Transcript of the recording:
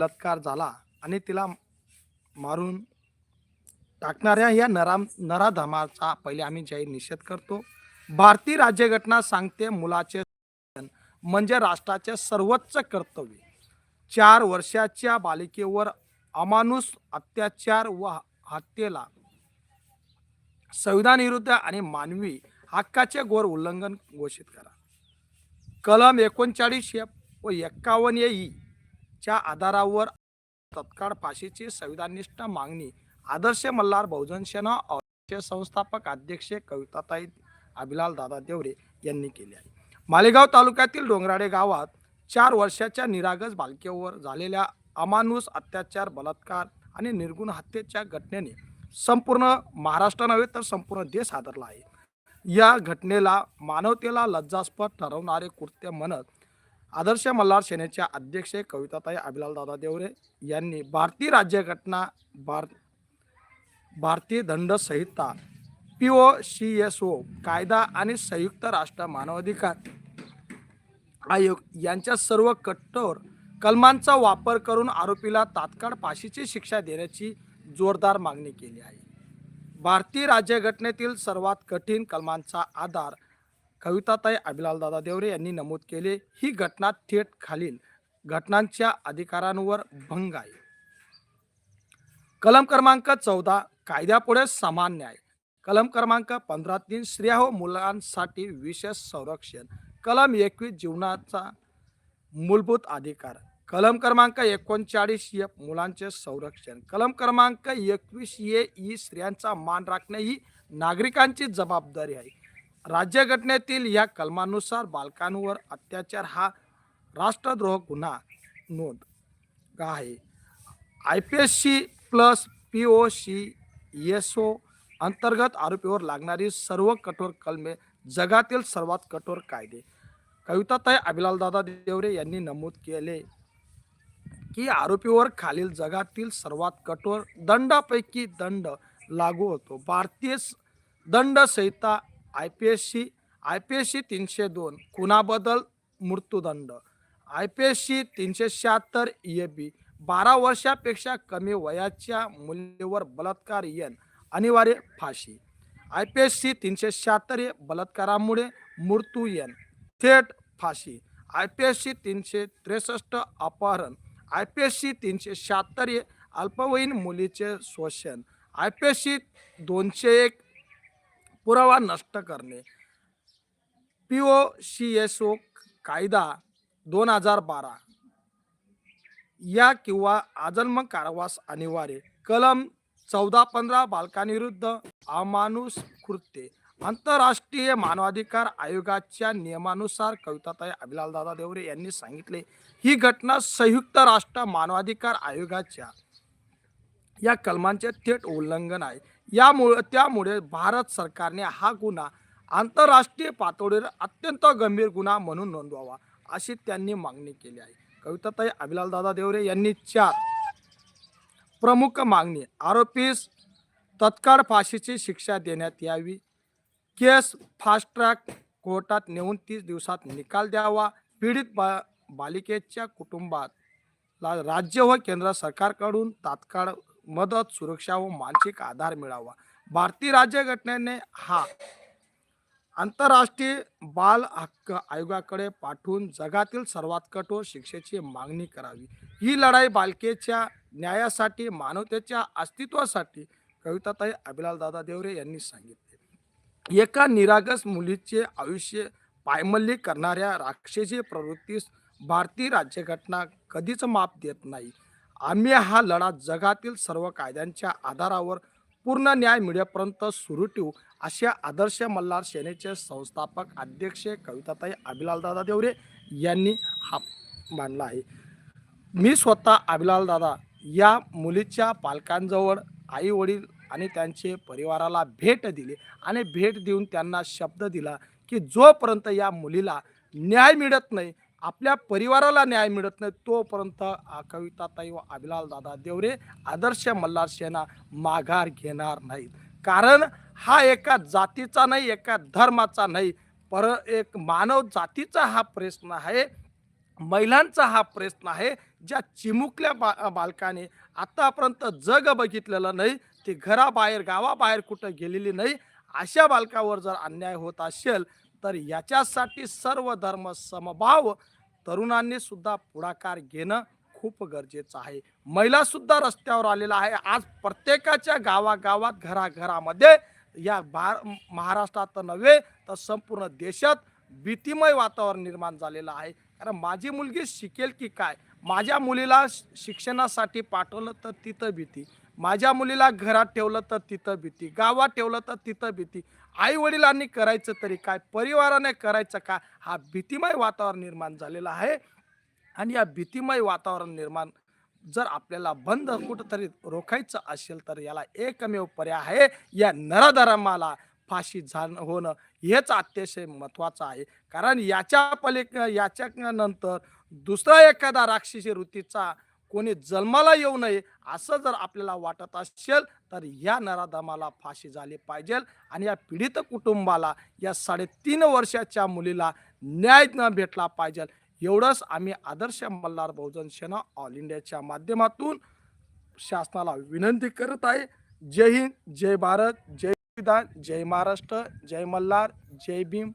बलात्कार झाला आणि तिला मारून टाकणाऱ्या या नराम नराधमाचा पहिले आम्ही जाहीर निषेध करतो. भारतीय राज्यघटना सांगते मुलाचे म्हणजे राष्ट्राचे सर्वोच्च कर्तव्य. चार वर्षाच्या बालिकेवर अमानुष अत्याचार व हत्येला संविधान विरुद्ध आणि मानवी हक्काचे घोर उल्लंघन घोषित करा. कलम एकोणचाळीस व एक्कावन्न ई च्या आधारावर तत्काळ फाशीची संविधानिष्ठ मागणी. आदर्श मल्हार बहुजन सेना संस्थापक अध्यक्ष कविताताई अभिलाल दादा देवरे यांनी केली आहे. मालेगाव तालुक्यातील डोंगराडे गावात चार वर्षाच्या निरागस बालकेवर झालेल्या अमानुष अत्याचार बलात्कार आणि निर्गुण हत्येच्या घटनेने संपूर्ण महाराष्ट्र नव्हे तर संपूर्ण देश हादरला आहे. या घटनेला मानवतेला लज्जास्पद ठरवणारे कृत्य म्हणत आदर्श मल्हार सेनेच्या अध्यक्ष कविताताई अभिलाल दादा देवरे यांनी भारतीय राज्यघटना भार भारतीय दंड संहिता P O C S O कायदा आणि संयुक्त राष्ट्र मानवाधिकार आयोग यांच्या सर्व कठोर कलमांचा वापर करून आरोपीला तात्काळ फाशीची शिक्षा देण्याची जोरदार मागणी केली आहे. भारतीय राज्यघटनेतील सर्वात कठीण कलमांचा आधार कविताताई अभिलालदादा देवरे यांनी नमूद केले ही घटना थेट खालील घटनांच्या अधिकारांवर भंग आहे. कलम क्रमांक चौदा कायद्यापुढे समान न्याय. कलम क्रमांक पंधरा तीन स्त्रिया हो मुलांसाठी विशेष संरक्षण. कलम एकवीस जीवनाचा मूलभूत अधिकार. कलम क्रमांक एकोणचाळीस एफ मुलांचे संरक्षण. कलम क्रमांक एकवीस ए ई स्त्रियांचा मान राखणे ही नागरिकांची जबाबदारी आहे. राज्यघटनेतील या कलमानुसार बालकांवर अत्याचार हा राष्ट्रद्रोह गुन्हा नोंद आहे? I P S C plus P O C S O अंतर्गत आरोपीवर लागणारी सर्व कठोर कलमे जगातील सर्वात कठोर कायदे. कविताताई अभिलालदादा देवरे यांनी नमूद केले की आरोपीवर खालील जगातील सर्वात कठोर दंडापैकी दंड लागू होतो. भारतीय दंड संहिता I P S C I P S C तीनशे दोन खुनाबद्दल मृत्यूदंड. आय पी एस सी तीनशे शहात्तर ए बी. बारा वर्षापेक्षा कमी वयाच्या मुलीवर बलात्कार येण अनिवार्य फाशी. आय पी एस सी तीनशे शहात्तर हे बलात्कारामुळे मृत्यू येण थेट फाशी. आय पी एस सी तीनशे त्रेसष्ट अपहरण. आय पी एस सी तीनशे शहात्तर हे अल्पवयीन मुलीचे शोषण. आय पी एस सी दोनशे एक पुरावा नष्ट करणे. P O C S O कायदा दोन हजार बारा. या किंवा आजन्म कारावास अनिवार्य. कलम चौदा पंधरा बालकांविरुद्ध अमानुष कृत्ये आंतरराष्ट्रीय मानवाधिकार आयोगाच्या नियमानुसार कविताताई अभिलालदादा देवरे यांनी सांगितले ही घटना संयुक्त राष्ट्र मानवाधिकार आयोगाच्या या कलमांचे थेट उल्लंघन आहे. यामुळे त्यामुळे भारत सरकारने हा गुन्हा आंतरराष्ट्रीय पातळीवर अत्यंत गंभीर गुन्हा म्हणून नोंदवावा अशी त्यांनी मागणी केली आहे. कविताताई अभिलालदादा देवरे यांनी चार प्रमुख मागणी आरोपीस तत्काळ फाशीची शिक्षा देण्यात यावी केस फास्ट ट्रॅक कोर्टात नेऊन तीस दिवसात निकाल द्यावा पीडित बा बालिकेच्या कुटुंबाला राज्य व केंद्र सरकारकडून तात्काळ मदत सुरक्षा व मानसिक आधार मिळावा. भारतीय राज्यघटनेने हा आंतरराष्ट्रीय बाल हक्क आयोगाकडे पाठवून जगातील सर्वात कठोर शिक्षेची मागणी करावी. ही लढाई बालकेच्या न्यायासाठी मानवतेच्या अस्तित्वासाठी कविताताई अभिलाल दादा देवरे यांनी सांगितले. एका निरागस मुलीचे आयुष्य पायमल्ली करणाऱ्या राक्षसी प्रवृत्तीस भारतीय राज्यघटना कधीच माप देत नाही. आम्ही हा लढा जगातील सर्व कायद्यांच्या आधारावर पूर्ण न्याय मिळेपर्यंत सुरू ठेवू अशा आदर्श मल्हार सेनेचे संस्थापक अध्यक्ष कविताताई अभिलालदादा देवरे यांनी हा मांडला आहे. मी स्वतः अभिलालदादा या मुलीच्या पालकांजवळ आई वडील आणि त्यांचे परिवाराला भेट दिली आणि भेट देऊन त्यांना शब्द दिला की जोपर्यंत या मुलीला न्याय मिळत नाही आपल्या परिवाराला न्याय मिळत नाही तोपर्यंत कविताताई व अभिलाल दादा देवरे आदर्श मल्हार सेना माघार घेणार नाहीत. कारण हा एका जातीचा नाही एका धर्माचा नाही पर एक मानव जातीचा हा प्रश्न आहे महिलांचा हा प्रश्न आहे ज्या चिमुकल्या बा बालकाने आतापर्यंत जग बघितलेलं नाही ती घराबाहेर गावाबाहेर कुठं गेलेली नाही अशा बालकावर जर अन्याय होत असेल तर याच्यासाठी सर्व धर्म समभाव तरुणांनी सुद्धा पुढाकार घेणं खूप गरजेचं आहे. महिला सुद्धा रस्त्यावर आलेला आहे. आज प्रत्येकाच्या गावागावात घराघरामध्ये या भार महाराष्ट्रात नव्हे तर संपूर्ण देशात भीतिमय वातावरण निर्माण झालेलं आहे. कारण माझी मुलगी शिकेल की काय? माझ्या मुलीला श- शिक्षणासाठी पाठवलं तर तिथं भीती. माझ्या मुलीला घरात ठेवलं तर तिथं भीती गावात ठेवलं तर तिथं भीती. आई वडिलांनी करायचं तरी काय? परिवाराने करायचं काय हा भीतिमय वातावरण निर्माण झालेला आहे. आणि या भीतिमय वातावरण निर्माण जर आपल्याला बंद कुठंतरी रोखायचं असेल तर याला एकमेव पर्याय आहे. या नरधर्माला फाशी झाण होणं हेच अतिशय महत्त्वाचं आहे. कारण याच्या पलीक याच्या नंतर दुसरा एखादा राक्षसी वृत्तीचा कोणी जन्माला येऊ नये असं जर आपल्याला वाटत असेल तर या नराधमाला फाशी झाली पाहिजे आणि या पीडित कुटुंबाला या साडेतीन वर्षाच्या मुलीला न्याय न भेटला पाहिजे. एवढंच आम्ही आदर्श मल्हार बहुजन सेना ऑल इंडियाच्या माध्यमातून शासनाला विनंती करत आहे. जय हिंद जय भारत जय विधान जय महाराष्ट्र जय मल्हार जय भीम.